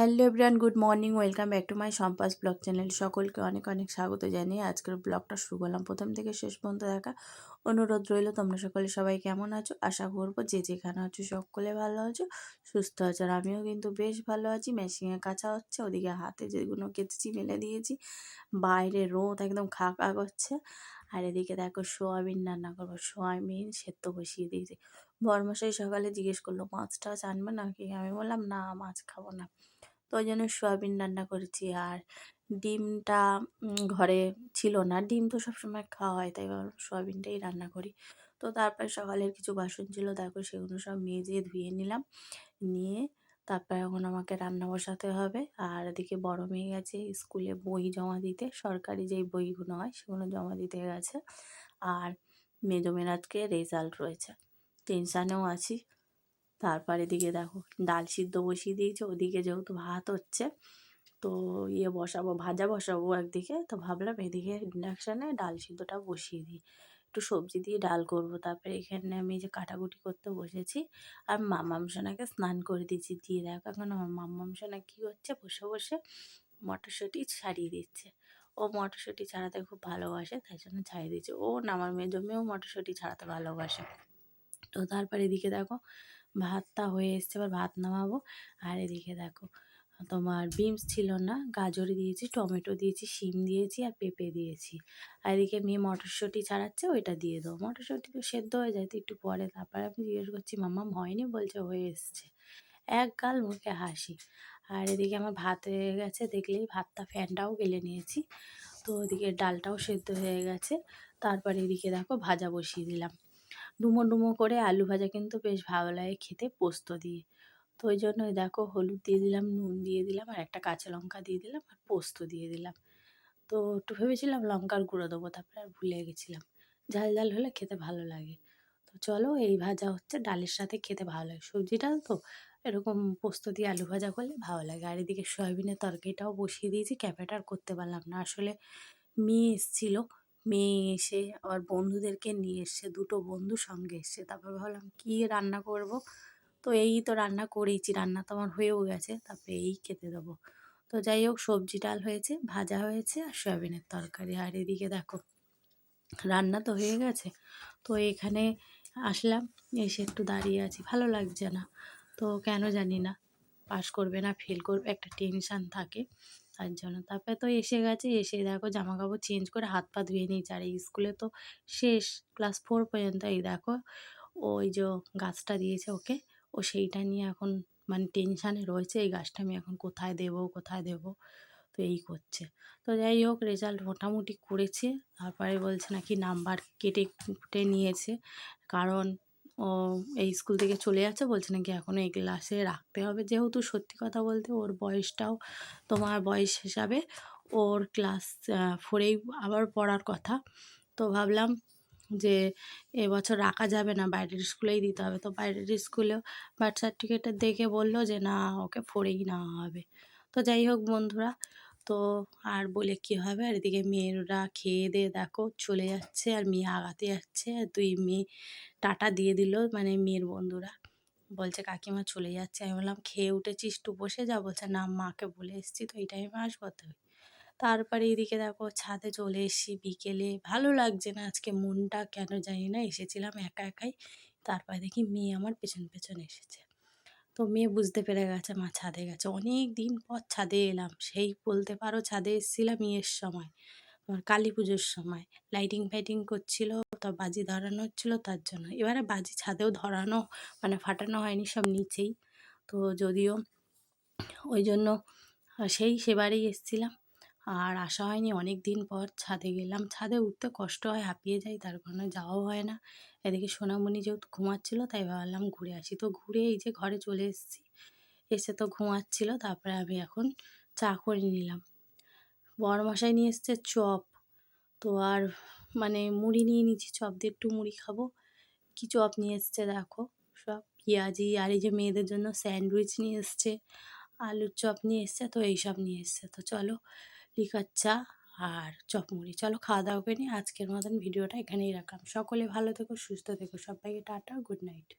Hello everyone, good morning, welcome back to my সম্পাস blog channel. সকলকে অনেক অনেক স্বাগত জানিয়ে আজকের ব্লগটা শুরু করলাম। প্রথম থেকে শেষ পর্যন্ত দেখা অনুরোধ রইল, তোমরা সকলে সবাই কেমন আছো? আশা করব যে যেখানে আছো সকলে ভালো আছো, সুস্থ আছো। আর আমিও কিন্তু বেশ ভালো আছি। মেশিনে কাঁচা হচ্ছে, ওদিকে হাতে যেগুলো কেটেছি, মেলে দিয়েছি। বাইরে রোদ একদম খা খা করছে। আর এদিকে দেখো সোয়াবিন রান্না করব। সোয়াবিন সেদ্ধ বসিয়ে দিয়েছি। বরমশাই সকালে জিজ্ঞেস করল মাছ টাছ আনবে নাকি? আমি বললাম, না, মাছ খাব না। তো ওই জন্য সোয়াবিন রান্না করেছি। আর ডিমটা ঘরে ছিল না। ডিম তো সবসময় খাওয়া হয়, তাই সোয়াবিনটাই রান্না করি। তো তারপরে সকালের কিছু বাসন ছিল, তারপর সেগুলো সব মেজে ধুয়ে নিলাম। নিয়ে তারপরে এখন আমাকে রান্না বসাতে হবে। আর এদিকে বড় মেয়ে গেছে স্কুলে বই জমা দিতে। সরকারি যেই বইগুলো হয় সেগুলো জমা দিতে গেছে। আর মেজো মেয়ের আজকে রেজাল্ট রয়েছে। টেনশানেও আছি। তারপর এদিকে দেখো ডাল সিদ্ধ বসিয়ে দিয়েছে, ওদিকে যেহেতু ভাত হচ্ছে, তো ইয়ে বসাবো, ভাজা বসাবো একদিকে, তো ভাবলাম এদিকে ইন্ডাকশানে ডাল সিদ্ধটা বসিয়ে দিই। একটু সবজি দিয়ে ডাল করব, তারপরে এখানে আমি যে কাটাকুটি করতে বসেছি, আর মামাম সোনাকে স্নান করে দিয়েছি, দিয়ে দেখো এখন আমার মাম্মাম সোনা কী হচ্ছে বসে বসে মটরশুঁটি ছাড়িয়ে দিচ্ছে। ও মটরশুঁটি ছাড়াতে খুব ভালোবাসে, তাই জন্য ছাড়িয়ে দিচ্ছে ও না, আমার মেয়ে জমেও মটরশুঁটি ছাড়াতে ভালোবাসে। তো তারপরে এদিকে দেখো ভাতটা হয়ে এসছে, এবার ভাত নামাবো। আর এদিকে দেখো, তোমার বিনস ছিল না গাজর দিয়েছি, টমেটো দিয়েছি, শিম দিয়েছি, আর পেঁপে দিয়েছি। আর এদিকে মেয়ে মটরশুঁটি ছাড়াচ্ছে, ওইটা দিয়ে দাও মটরশুঁটি তো সেদ্ধ হয়ে যায়, তো একটু পরে তারপরে আমি জিজ্ঞেস করছি, মাম্মা, হয়নি? বলছে, হয়ে এসছে। এক গাল মুখে হাসি। আর এদিকে আমার ভাত হয়ে গেছে, দেখলেই ভাতটা ফ্যানটাও গেলে নিয়েছি। তো ওদিকে ডালটাও সেদ্ধ হয়ে গেছে। তারপরে এদিকে দেখো, ভাজা বসিয়ে দিলাম। ডুমো ডুমো করে আলু ভাজা কিন্তু বেশ ভালো লাগে খেতে পোস্ত দিয়ে। তো ওই জন্যই দেখো হলুদ দিয়ে দিলাম, নুন দিয়ে দিলাম, আর একটা কাঁচা লঙ্কা দিয়ে দিলাম, আর পোস্ত দিয়ে দিলাম। তো একটু ভেবেছিলাম লঙ্কার গুঁড়ো দেবো, তারপরে আর ভুলে গেছিলাম। ঝাল ঝাল হলে খেতে ভালো লাগে। তো চলো এই ভাজা হচ্ছে, ডালের সাথে খেতে ভালো লাগে। সবজি ডাল তো এরকম পোস্ত দিয়ে আলু ভাজা করলে ভালো লাগে। আর এদিকে সয়াবিনের তরকারিটাও বসিয়ে দিয়েছি ক্যাপেটা আর করতে পারলাম না। আসলে মেয়ে এসেছিল মেয়ে এসে আবার বন্ধুদেরকে নিয়ে এসছে, দুটো বন্ধু সঙ্গে এসছে। তারপর ভাবলাম, কী রান্না করব? তো এই তো রান্না করেইছি, রান্না তো আমার হয়েও গেছে, তারপরে এই খেতে দেবো। তো যাই হোক, সবজি ডাল হয়েছে, ভাজা হয়েছে আর সয়াবিনের তরকারি। আর এদিকে দেখো, রান্না তো হয়ে গেছে। তো এখানে আসলাম, এসে একটু দাঁড়িয়ে আছি। ভালো লাগছে না। তো কেন জানি না পাস করবে না ফেল করবে, একটা টেনশান থাকে। তার জন্য। তারপরে তো এসে গেছে, এসে দেখো জামা কাপড় চেঞ্জ করে হাত পা ধুয়ে নিয়েছে। আর এই স্কুলে তো শেষ ক্লাস ফোর পর্যন্ত এই দেখো ওই যে গাছটা দিয়েছে ওকে, ও সেইটা নিয়ে এখন মানে টেনশানে রয়েছে। এই গাছটা আমি এখন কোথায় দেব কোথায় দেব? তো এই করছে। তো যাই হোক রেজাল্ট মোটামুটি করেছে। তারপরে বলছে নাকি নাম্বার কেটে কুটে নিয়েছে। কারণ এই স্কুল থেকে চলে যাচ্ছে, বলছে নাকি এখনও এই ক্লাসে রাখতে হবে। যেহেতু সত্যি কথা বলতে ওর বয়সটাও তোমার বয়স হিসাবে ওর ক্লাস ফোরেই আবার পড়ার কথা। তো ভাবলাম যে এবছর রাখা যাবে না, বাইরের স্কুলেই দিতে হবে। তো বাইরের স্কুলেও বার্থ সার্টিফিকেটটা দেখে বলল যে না, ওকে ফোরেই নেওয়া হবে। তো যাই হোক বন্ধুরা তো আর বলে কী হবে? আর এদিকে মেয়েরা খেয়ে দিয়ে দেখো চলে যাচ্ছে আর মেয়ে আগাতে যাচ্ছে। আর দুই মেয়ে টাটা দিয়ে দিল মানে মেয়ের বন্ধুরা। বলছে, কাকিমা চলে যাচ্ছে। আমি বললাম, খেয়ে উঠেছিস একটু বসে যা। বলছে, না, মাকে বলে এসছি, তো এই টাইমে আসব তো। তারপরে এদিকে দেখো ছাদে চলে এসেছি বিকেলে। ভালো লাগছে না আজকে, মনটা কেন জানি না, এসেছিলাম একা একাই। তারপরে দেখি মেয়ে আমার পেছন পেছন এসেছে। তো মেয়ে বুঝতে পেরে গেছে, মা ছাদে গেছে। অনেক দিন পর ছাদে এলাম। সেই বলতে পারো ছাদে এসেছিলাম ইয়ের সময় আমার কালী পুজোর সময়। লাইটিং ফাইটিং করছিল, তা বাজি ধরানো হচ্ছিল তার জন্য। এবারে বাজি ছাদেও ধরানো মানে ফাটানো হয়নি, সব নিচেই। তো যদিও ওই জন্য সেই সেবারেই এসছিলাম। আর আসা হয়নি অনেক দিন পর ছাদে গেলাম। ছাদে উঠতে কষ্ট হয়, হাঁপিয়ে যাই, তার কারণে যাওয়াও হয় না। এদিকে সোনামণি যেহেতু ঘুমাচ্ছিলো, তাই ভাবলাম ঘুরে আসি। তো ঘুরে এই যে ঘরে চলে এসেছি। এসে তো ঘুমাচ্ছিলো, তারপরে আমি এখন চা করে নিলাম। বড়মশাই নিয়ে এসছে চপ। তো আর মানে মুড়ি নিয়ে নিচ্ছি চপ দিয়ে একটু মুড়ি খাব। কি চপ নিয়ে এসছে দেখো? সব পেঁয়াজি আর এই যে মেয়েদের জন্য স্যান্ডউইচ নিয়ে এসছে, আলুর চপ নিয়ে এসছে, তো এইসব নিয়ে এসছে। তো চলো লিকার আর চপমুড়ি চলো খাওয়া দাওয়া করে নিয়ে আজকের মতন ভিডিওটা এখানেই রাখলাম। সকলে ভালো থেকো, সুস্থ থেকো। সবাইকে টাটা, গুড নাইট।